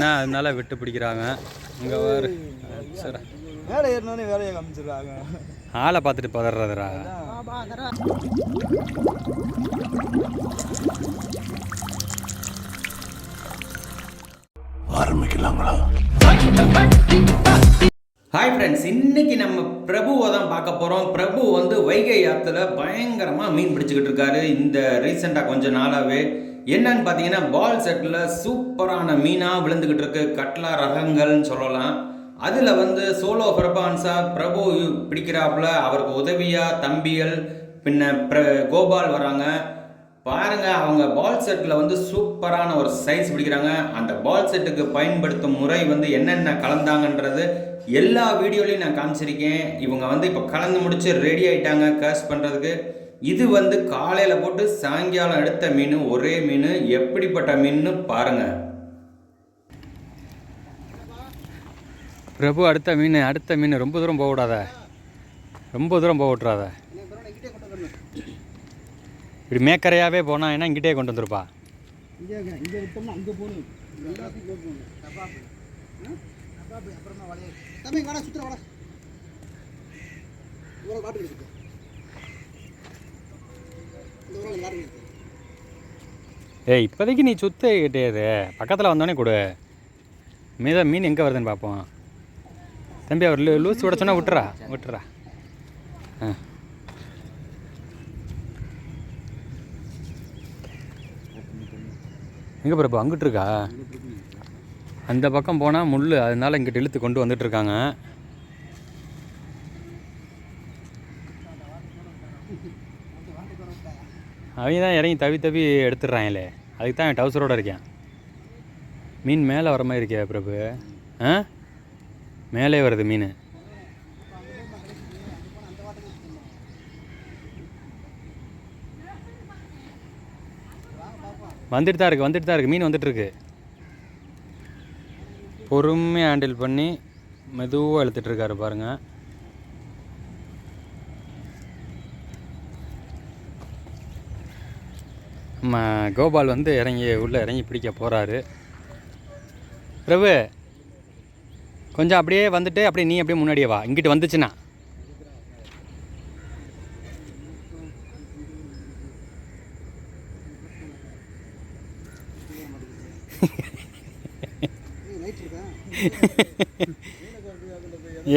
மீன் தான் அதனால விட்டு பிடிக்கிறாங்க. இங்கே வேறு சரி. மேலே ஏறினோடனே வேலையை காமிச்சிடுறாங்க. ஆளை பார்த்துட்டு பதறதுடா ஹாய் ஃப்ரெண்ட்ஸ் இன்னைக்கு நம்ம பிரபுவை தான் பார்க்க போகிறோம் பிரபு வந்து வைகை ஆற்றுல பயங்கரமாக மீன் பிடிச்சிக்கிட்டு இருக்காரு. இந்த ரீசெண்டாக கொஞ்ச நாளாகவே என்னன்னு பார்த்தீங்கன்னா பால் செட்டில் சூப்பரான மீனாக விழுந்துக்கிட்டு இருக்கு. கட்லா ரகங்கள்னு சொல்லலாம். அதில் வந்து சோலோ பிரபான்ஸா பிரபு பிடிக்கிறாப்புல. அவருக்கு உதவியாக தம்பிகள் பின்ன பிர கோபால் வராங்க. பாருங்க அவங்க பால் செட்டில் வந்து சூப்பரான ஒரு சைஸ் பிடிக்கிறாங்க. அந்த பால் செட்டுக்கு பயன்படுத்தும் முறை வந்து என்னென்ன கலந்தாங்கன்றது எல்லா வீடியோலையும் நான் காமிச்சிருக்கேன். இவங்க வந்து இப்போ கலந்து முடிச்சு ரெடி ஆயிட்டாங்க. கேஷ் பண்ணுறதுக்கு இது வந்து காலையில் போட்டு சாயங்காலம் எடுத்த மீன் ஒரே மீன் எப்படிப்பட்ட மீன்னு பாருங்க பிரபு அடுத்த மீன் அடுத்த மீன் ரொம்ப தூரம் போக விடாத ரொம்ப தூரம் போக விட்றாத இப்படி மேக்கரையாகவே போனால் ஏன்னா இங்கிட்டே கொண்டு வந்துருப்பா இங்கே ஏய் இப்போதைக்கு நீ சுத்த கிட்டேது பக்கத்தில் வந்தோடனே கொடு. மீத மீன் எங்கே வருதுன்னு பார்ப்போம். தம்பி அவர் லூ லூஸ் விட சொன்னால் விட்டுறா விட்டுறா. ஆ. எங்கே பிரபு அங்கிட்டு இருக்கா? அந்த பக்கம் போனால் முள் அதனால் இங்கிட்டு இழுத்து கொண்டு வந்துட்டுருக்காங்க அவங்க தான் இறங்கி தவி தவி எடுத்துடுறாங்களே. அதுக்கு தான் டவுசரோடு இருக்கேன். மீன் மேலே வர மாதிரி இருக்கே பிரபு. ஆ? மேலே வருது மீன். வந்துட்டு தான் இருக்கு வந்துட்டு தான் இருக்கு. மீன் வந்துட்டுருக்கு பொறுமையாக ஹேண்டில் பண்ணி மெதுவாக இழுத்துட்ருக்காரு பாருங்கள் நம்ம கோபால் வந்து இறங்கி உள்ளே இறங்கி பிடிக்க போகிறாரு பிரபு கொஞ்சம் அப்படியே வந்துட்டு அப்படியே நீ அப்படியே முன்னாடியே வா. இங்கிட்டு வந்துச்சுன்னா.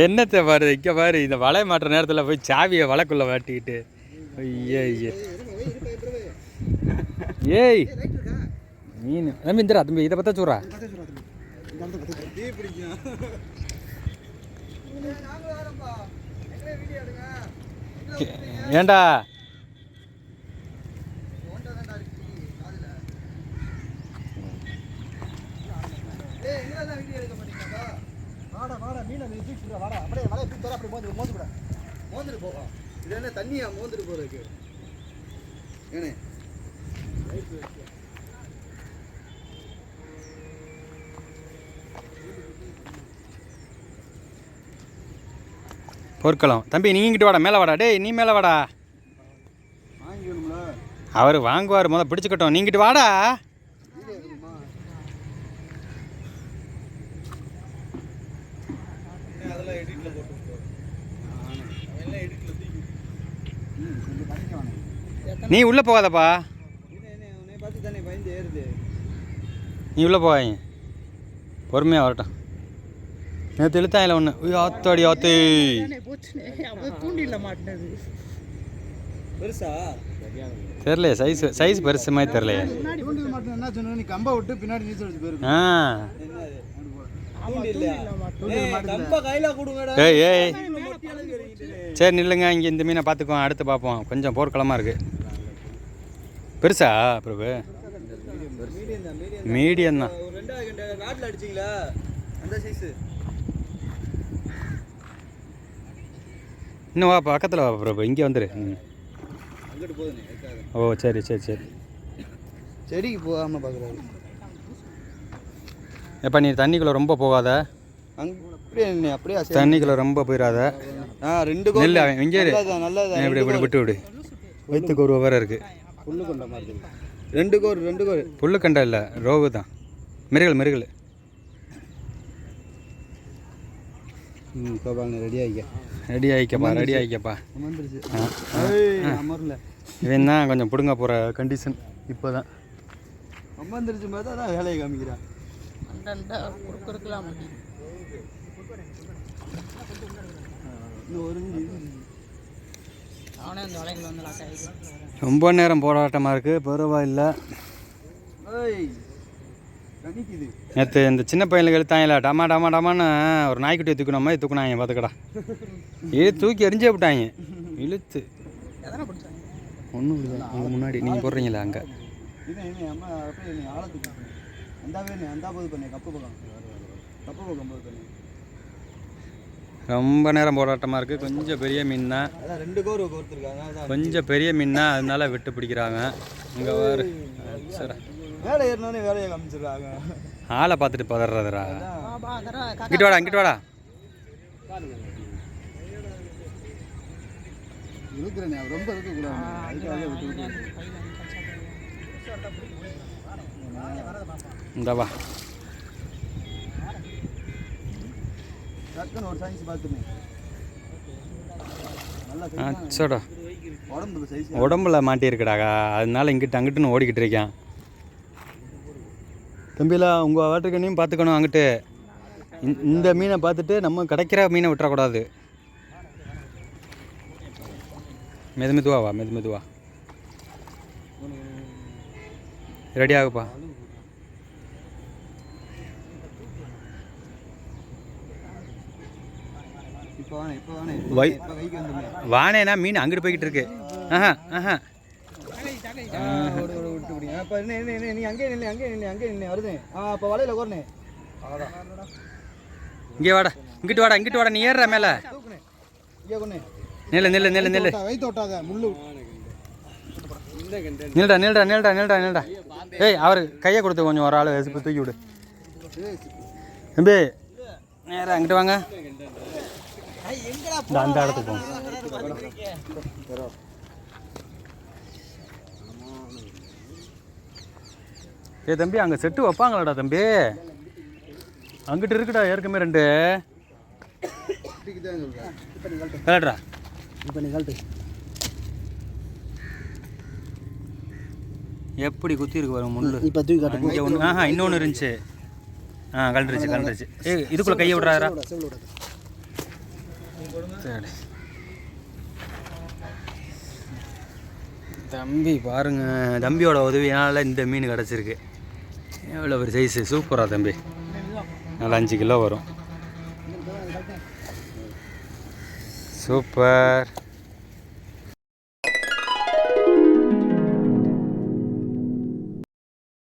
என்னத்தை பாரு இங்கே பாரு இந்த வலை மாட்டுற நேரத்தில் போய் சாவியை வலைக்குள்ளே வாட்டிக்கிட்டு. ஐயே ஐயே ஏய். மீன். தம்பி இந்திரா தம்பி. இதை வீடியோ எடுங்க? ஏண்டா? வாடா வாடா மீனை நீ தூக்கி விடுறா, வாடா. அப்படியே வலையை தூக்கி தர அப்படியே மோந்து மோந்து மோந்துட்டு போகும் இது என்ன தண்ணியா மோந்துட்டு போறதுக்கு? ஏனே? பொற்களம் தம்பி நீ இங்கிட்டு வாடா. மேலே வாடா. டேய் நீ மேலே வாடா. அவர் வாங்குவார். முதல் பிடிச்சிக்கட்டும். நீங்கிட்டு வாடா. நீ உள்ளே போகாதப்பா. பயந்து ஏறுது நீ உள்ளே போவாங்க பொறுமையாக வரட்டும் நேற்று இழுத்தாயில ஒன்று ஆத்தாடி ஆத்து. தூண்டில மாட்டினது பெருசா தெரியலையே சைஸ் சைஸ் பெருசு மாதிரி தெரியலையே. என்ன சொன்ன நீ கம்பை விட்டு பின்னாடி நீச்சல் அடிச்சு போயிருக்கு ஆ. ஏய் ஏய். சரி நில்லுங்க. இங்கே இந்த மீனை பார்த்துக்குவோம். அடுத்து பார்ப்போம். கொஞ்சம் போர்க்களமாக இருக்குது பெருசா பிரபு? மீடியம் தான். இன்னும் வா பக்கத்தில் வா பிரபு இங்கே வந்துரு. ஓ சரி சரி சரி. செடிக்கு போகாம பார்க்குறாரு எப்போ நீ தண்ணிக்குள்ளே ரொம்ப போகாத. அப்படியே அப்படியே தண்ணிக்குள்ளே ரொம்ப போயிடாத ஆ ரெண்டு அவன் இங்கே இப்படி இப்படி விட்டு விடு. வயிற்றுக்கு ஒரு வேறு இருக்குது புல்லு கொண்ட மாதிரி. ரெண்டு கோர் ரெண்டு கோர். புல்லு கண்டா இல்லை ரோவு தான். மிருகல் மிருகல். ம் கோபாலன் ரெடி ஆகிக்க ரெடி ஆகிக்கப்பா ரெடி ஆகிக்கப்பா அமர்ல இவன் தான் கொஞ்சம் பிடுங்க போகிற கண்டிஷன் இப்போ தான் ரொம்ப அமர்ந்துருச்சு பார்த்தா தான் வேலையை காமிக்கிறான் ஒரு ரொம்ப நேரம் போராட்டமாக இருக்குது பரவாயில்ல. நேற்று இந்த சின்ன பையனுக்கு எழுத்தாங்கல்ல டமா டமா டமான்னு ஒரு நாய்க்குட்டியை தூக்கின மாதிரி தூக்குனாங்க பார்த்துக்கடா. ஏ தூக்கி எரிஞ்சே விட்டாங்க. இழுத்து. ஒன்றும் இல்லை. அங்கே முன்னாடி நீங்கள் போடுறீங்களா அங்கே. இது என்ன அம்மா அப்படியே நீ ஆழத்துக்கு அந்தாவே நீ அந்தா போது பண்ணு கப்பு பக்கம். கப்பு பக்கம் போது பண்ணு. ரொம்ப நேரம் போராட்டமாக இருக்குது கொஞ்சம் பெரிய மீன் தான் அதான் ரெண்டு கோர் கோர்த்துருக்காங்க அதான் கொஞ்சம் பெரிய மீன் தான் அதனால விட்டு பிடிக்கிறாங்க. இங்கே வேறு சரி. வேலை ஏறினோடனே வேலையை காமிச்சிடுறாங்க. ஆளை பார்த்துட்டு பதறதுடா அதான். இங்கிட்டு வாடா இங்கிட்டு வாடா. ரொம்ப இருக்கக்கூடாது. இந்த வா. டக்குன்னு ஒரு சைஸ் உடம்புல மாட்டியிருக்கடாக்கா அதனால இங்கிட்டு அங்கிட்டுன்னு ஓடிக்கிட்டு இருக்கேன் தம்பிலாம் உங்கள் வாட்டுக்கண்ணையும் பார்த்துக்கணும் அங்கிட்டு. இந்த- இந்த மீனை பார்த்துட்டு நம்ம கிடைக்கிற மீனை விட்டுறக்கூடாது. மெது மெதுவா வா மெது மெதுவா. ரெடி ஆகுப்பா இப்போ வானே இப்போ வானே வை வானேனா மீன் அங்கிட்டு போய்கிட்டு இருக்கு. ஆஹா ஆஹா. இங்கே வாடா. இங்கிட்டு வாடா இங்கிட்டு வாடா. நீ ஏறுற மேலே. நில்லு நில்லு நில்லு நில்லு. நில்டா நில்டா நில்டா நில்டா நில்டா ஏய் அவர் கையை கொடுத்து கொஞ்சம் ஒரு ஆள் தூக்கி விடு. தம்பி நேரா அங்கிட்டு வாங்க. இந்த அந்த இடத்துக்கு போங்க. ஏய் தம்பி அங்கே செட்டு வைப்பாங்களாடா தம்பி? அங்கிட்டு இருக்குடா ஏற்கனவே ரெண்டு. சொல்கிறேன் இப்போ நீ கழட்டு விளையாடுறா இப்போ நீ கழட்டு எப்படி குத்தி இருக்கு வரும் முள்ளு. இப்போ தூக்கி காட்டு இங்கே ஒன்று ஆஹா இன்னொன்று இருந்துச்சு. ஆ கலண்டுருச்சு கலண்டுருச்சு ஏய் இதுக்குள்ளே கையை விட்றாரா சரி. தம்பி பாருங்க தம்பியோட உதவியால் இந்த மீன் கிடச்சிருக்கு. எவ்வளோ ஒரு சைஸு சூப்பராக தம்பி. நல்லா அஞ்சு கிலோ வரும். சூப்பர்